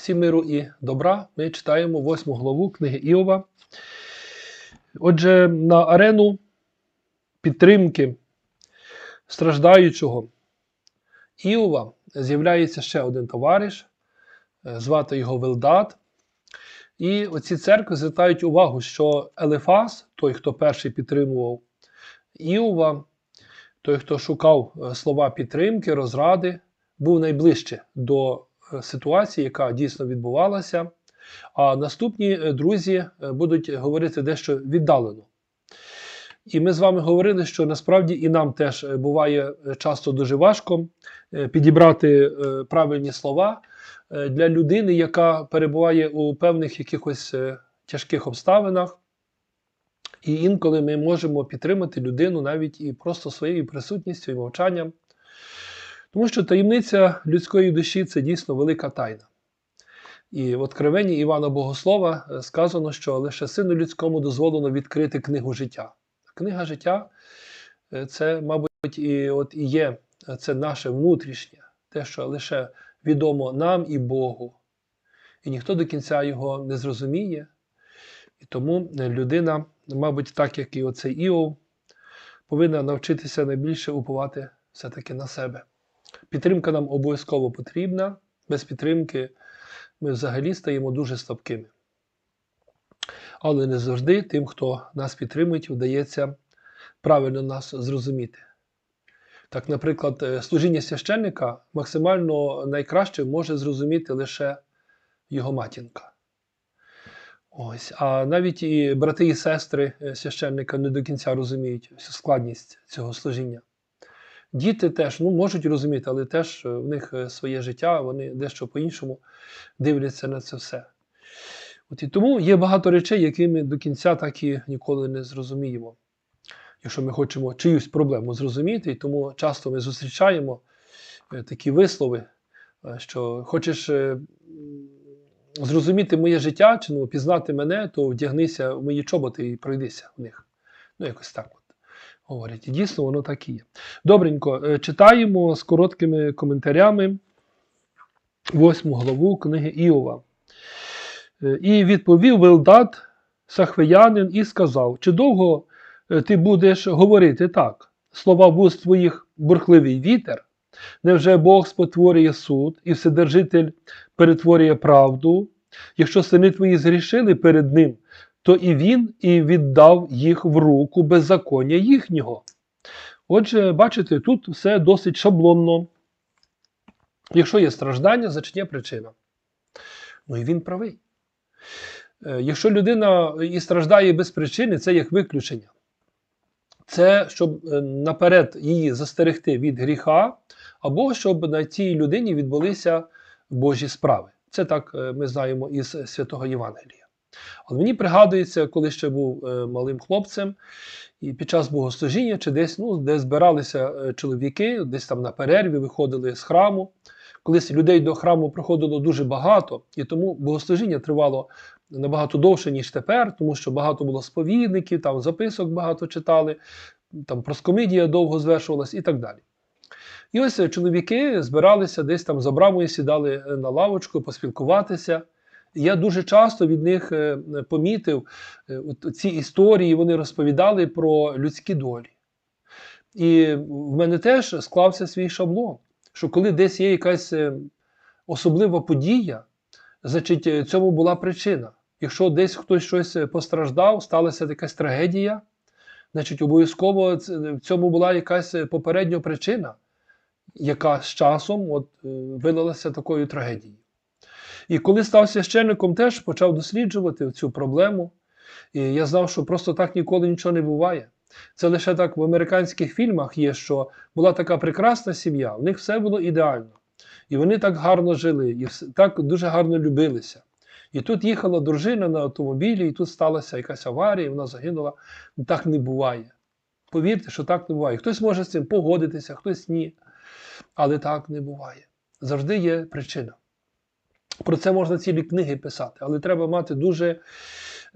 Всім миру і добра. Ми читаємо восьму главу книги Іова. Отже, на арену підтримки страждаючого Іова з'являється ще один товариш, е, звати його Вилдат. І оці церкви звертають увагу, що Елефас, той, хто перший підтримував Іова, той, хто шукав е, слова підтримки, розради, був найближче до ситуації, яка дійсно відбувалася. А наступні е, друзі е, будуть говорити дещо віддалено. І ми з вами говорили, що насправді і нам теж е, буває часто дуже важко підібрати правильні слова для людини, яка перебуває у певних якихось тяжких обставинах. І інколи ми можемо підтримати людину навіть і просто своєю присутністю і мовчанням. Тому що таємниця людської душі це дійсно велика тайна. І в Откровенні Івана Богослова е, сказано, що лише сину людському дозволено відкрити книгу життя. Книга життя е, це, мабуть, і от і є е, це наше внутрішнє, те, що лише відомо нам і Богу. І ніхто до кінця його не зрозуміє. І тому людина, мабуть, так як і оцей Іов, повинна навчитися найбільше уповати все-таки на себе. Підтримка нам обов'язково потрібна. Без підтримки ми взагалі стаємо дуже слабкими. Але не завжди тим, хто нас підтримує, вдається правильно нас зрозуміти. Так, наприклад, е, служіння священника максимально найкраще може зрозуміти лише його матінка. Ось. А навіть і брати і сестри е, священника не до кінця розуміють всю складність цього служіння. Діти теж ну, можуть розуміти, але теж е, в них е, своє життя, вони дещо по-іншому дивляться на це все. От і тому є багато речей, які ми до кінця так і ніколи не зрозуміємо. Якщо ми хочемо чиюсь проблему зрозуміти, і тому часто ми зустрічаємо е, такі вислови, що хочеш зрозуміти моє життя чи ну, пізнати мене, то вдягнися в мої чоботи і пройдися в них. Ну, якось так говорять. І дійсно воно так і є. Добренько, е, читаємо з короткими коментарями восьму главу книги Іова. Е, І відповів Вилдат, сахвиянин, і сказав: Чи довго е, ти будеш говорити так? Слова вуст твоїх бурхливий вітер? Невже Бог спотворює суд, і Вседержитель перетворює правду? Якщо сини твої згрішили перед ним, то і він і віддав їх в руку беззаконня їхнього. Отже, бачите, тут все досить шаблонно. Якщо є страждання, значить є причина. Ну і він правий. Е, Якщо людина і страждає без причини, це як виключення. Це щоб е, наперед її застерегти від гріха, або щоб на цій людині відбулися Божі справи. Це так е, ми знаємо із святого Євангелія. Але мені пригадується, коли ще був е, малим хлопцем, і під час богослужіння чи десь, ну, де збиралися е, чоловіки, десь там на перерві виходили з храму. Колись людей до храму приходило дуже багато, і тому богослужіння тривало набагато довше, ніж тепер, тому що багато було сповідників, там записок багато читали, там проскомидія довго звершувалась і так далі. І ось е, чоловіки збиралися десь там за брамою, сідали на лавочку поспілкуватися. Я дуже часто від них е, помітив е, от ці історії, вони розповідали про людські долі. І в мене теж склався свій шаблон, що коли десь є якась е, особлива подія, значить цьому була причина. Якщо десь хтось щось постраждав, сталася якась трагедія, значить обов'язково в цьому була якась попередня причина, яка з часом от, вилилася такою трагедією. І коли став священником, теж почав досліджувати цю проблему. І я знав, що просто так ніколи нічого не буває. Це лише так в американських фільмах є, що була така прекрасна сім'я, в них все було ідеально. І вони так гарно жили, і так дуже гарно любилися. І тут їхала дружина на автомобілі, і тут сталася якась аварія, і вона загинула. Ну, Так не буває. Повірте, що так не буває. Хтось може з цим погодитися, хтось ні. Але так не буває. Завжди є причина. Про це можна цілі книги писати, але треба мати дуже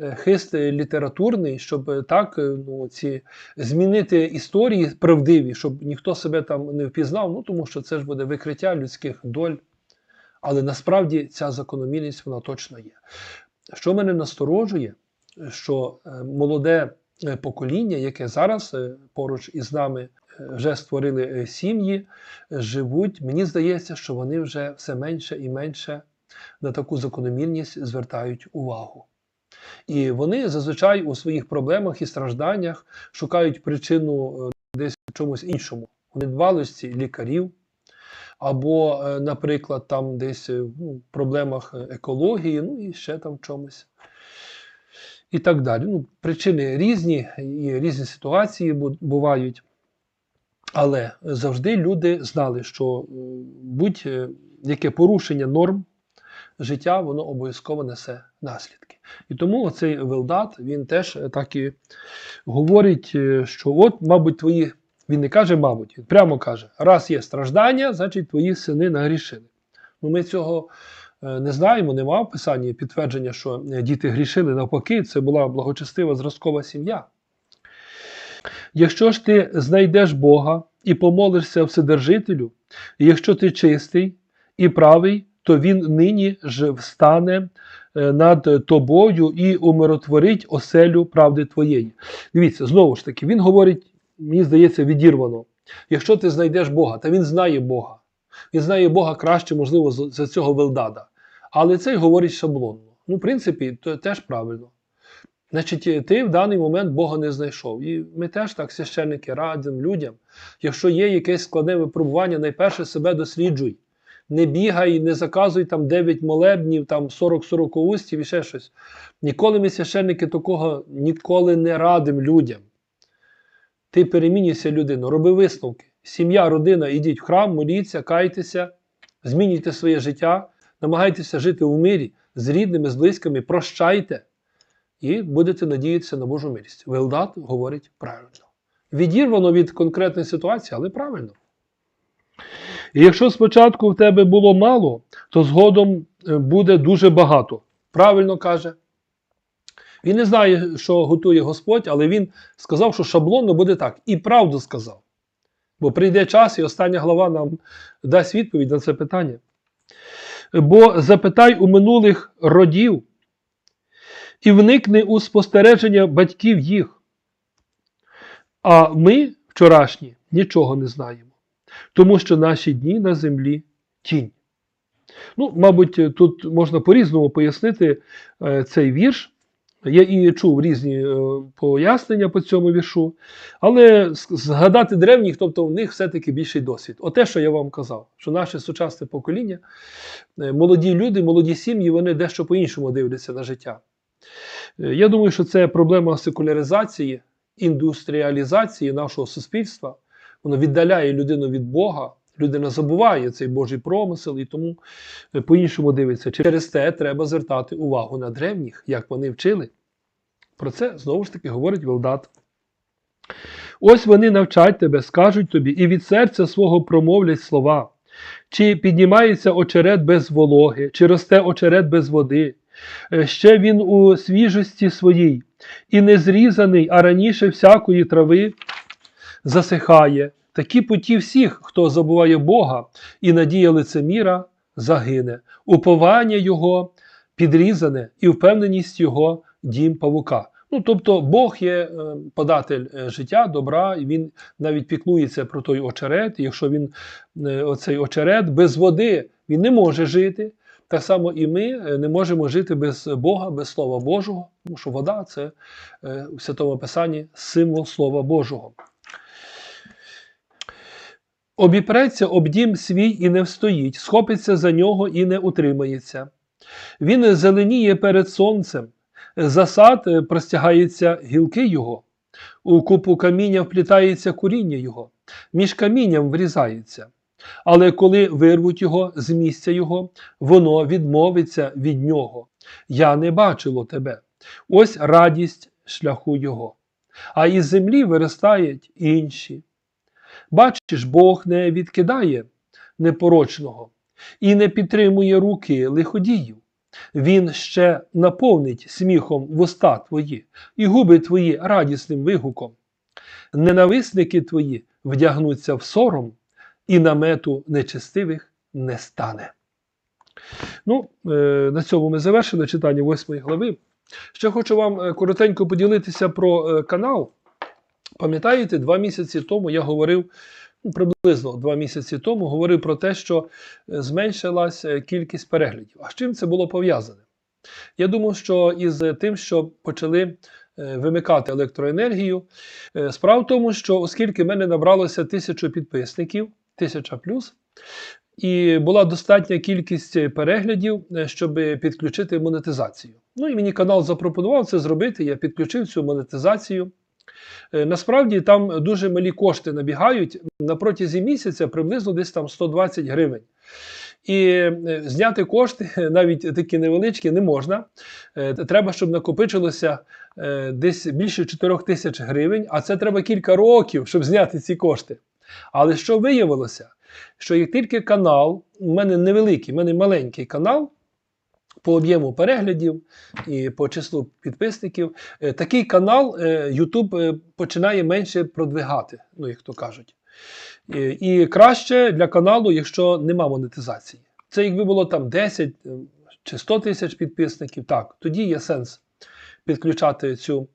е, хист е, літературний, щоб е, так ну, ці, змінити історії правдиві, щоб ніхто себе там не впізнав, ну тому що це ж буде викриття людських доль. Але насправді ця закономірність вона точно є. Що мене насторожує, що молоде покоління, яке зараз поруч із нами вже створили сім'ї, живуть, мені здається, що вони вже все менше і менше на таку закономірність звертають увагу. І вони зазвичай у своїх проблемах і стражданнях шукають причину е, десь в чомусь іншому, у недбалості лікарів, або, е, наприклад, там десь е, ну, в проблемах екології, ну і ще там в чомусь. І так далі. Ну, причини різні, і різні ситуації бувають. Але завжди люди знали, що будь-яке порушення норм життя, воно обов'язково несе наслідки. І тому оцей Велдат, він теж е, так і говорить, е, що от, мабуть, твої, він не каже, мабуть, він прямо каже, раз є страждання, значить твої сини нагрішили. Ну, ми цього е, не знаємо, нема в Писанні підтвердження, що діти грішили. Навпаки, це була благочестива зразкова сім'я. Якщо ж ти знайдеш Бога і помолишся Вседержителю, і якщо ти чистий і правий, то Він нині ж встане е, над тобою і умиротворить оселю правди твоєї. Дивіться, знову ж таки, він говорить, мені здається, відірвано. Якщо ти знайдеш Бога, та він знає Бога. Він знає Бога краще, можливо, за цього Велдада. Але цей говорить шаблонно. Ну, в принципі, то теж правильно. Значить, ти в даний момент Бога не знайшов. І ми теж так, священники, радимо людям. Якщо є якесь складне випробування, найперше себе досліджуй. Не бігай, не заказуй там 9 молебнів, там 40 сорокоустів і ще щось. Ніколи ми, священники, такого ніколи не радимо людям. Ти перемінюйся людину, роби висновки. Сім'я, родина, ідіть в храм, моліться, кайтеся, змінюйте своє життя, намагайтеся жити в мирі з рідними, з близькими, прощайте і будете надіятися на Божу милість. Велдат говорить правильно. Відірвано від конкретної ситуації, але правильно. І якщо спочатку в тебе було мало, то згодом е, буде дуже багато. Правильно каже. Він не знає, що готує Господь, але він сказав, що шаблонно буде так. І правду сказав. Бо прийде час, і остання глава нам дасть відповідь на це питання. Бо запитай у минулих родів і вникни у спостереження батьків їх. А ми, вчорашні, нічого не знаємо, тому що наші дні на землі тінь. Ну, мабуть, тут можна по-різному пояснити е, цей вірш. Я і чув різні е, пояснення по цьому віршу, але згадати древніх, тобто в них все-таки більший досвід. Оте, що я вам казав, що наше сучасне покоління, е, молоді люди, молоді сім'ї, вони дещо по-іншому дивляться на життя. Я думаю, що це проблема секуляризації, індустріалізації нашого суспільства. Воно віддаляє людину від Бога. Людина забуває цей Божий промисел і тому е, по-іншому дивиться. Через те треба звертати увагу на древніх, як вони вчили. Про це знову ж таки говорить Велдат. Ось вони навчать тебе, скажуть тобі, і від серця свого промовлять слова. Чи піднімається очерет без вологи, чи росте очерет без води. Е, Ще він у свіжості своїй, і не зрізаний, а раніше всякої трави засихає. Такі путі всіх, хто забуває Бога і надія лицеміра, загине. Уповання його підрізане і впевненість його дім павука. Ну, тобто Бог є е, податель е, життя, добра, і він навіть піклується про той очерет. І якщо він е, оцей очерет без води він не може жити. Так само і ми не можемо жити без Бога, без Слова Божого, тому що вода це у Святому Писанні символ Слова Божого. Обіпреться об дім свій і не встоїть, схопиться за нього і не утримається. Він зеленіє перед сонцем, засад е, простягається гілки його, у купу каміння вплітається куріння його, між камінням врізається. Але коли вирвуть його з місця його, воно відмовиться від нього. Я не бачило тебе. Ось радість шляху його. А із землі виростають інші. Бачиш, Бог не відкидає непорочного і не підтримує руки лиходіїв. Він ще наповнить сміхом вуста твої і губи твої радісним вигуком. Ненависники твої вдягнуться в сором, і намету нечестивих не стане. Ну, е, на цьому ми завершили читання 8 глави. Ще хочу вам е, коротенько поділитися про е, канал. Пам'ятаєте, два місяці тому я говорив, ну, приблизно два місяці тому, говорив про те, що е, зменшилась е, кількість переглядів. А з чим це було пов'язане? Я думав, що із тим, що почали е, вимикати електроенергію, Е, справа в тому, що оскільки в мене набралося тисячу підписників, тисяча плюс, і була достатня кількість переглядів, е, щоб підключити монетизацію. Ну і мені канал запропонував це зробити. Я підключив цю монетизацію. Е, Насправді там дуже малі кошти набігають на протязі місяця приблизно десь там 120 гривень. І е, зняти кошти, навіть такі невеличкі, не можна. Е, Треба, щоб накопичилося е, десь більше 4 тисяч гривень, а це треба кілька років, щоб зняти ці кошти. Але що виявилося? Що як тільки канал, у мене невеликий, у мене маленький канал по об'єму переглядів і по числу підписників, е, такий канал е, YouTube е, починає менше продвигати, ну як то кажуть. І, краще для каналу, якщо нема монетизації. Це якби було там 10 е, чи 100 тисяч підписників, так, тоді є сенс підключати цю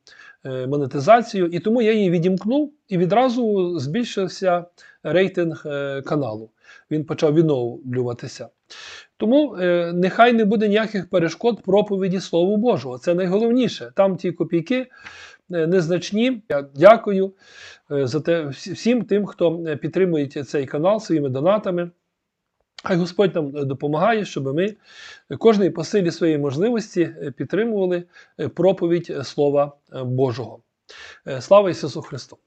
монетизацію. І тому я її відімкнув і відразу збільшився рейтинг каналу. Він почав відновлюватися. Тому е, нехай не буде ніяких перешкод проповіді Слову Божого. Це найголовніше. Там ті копійки е, незначні. Я дякую е, за те всім тим, хто е, підтримує цей канал своїми донатами. Хай Господь нам е, допомагає, щоб ми е, кожний по силі своєї можливості підтримували проповідь Слова Божого. Слава Ісусу Христу!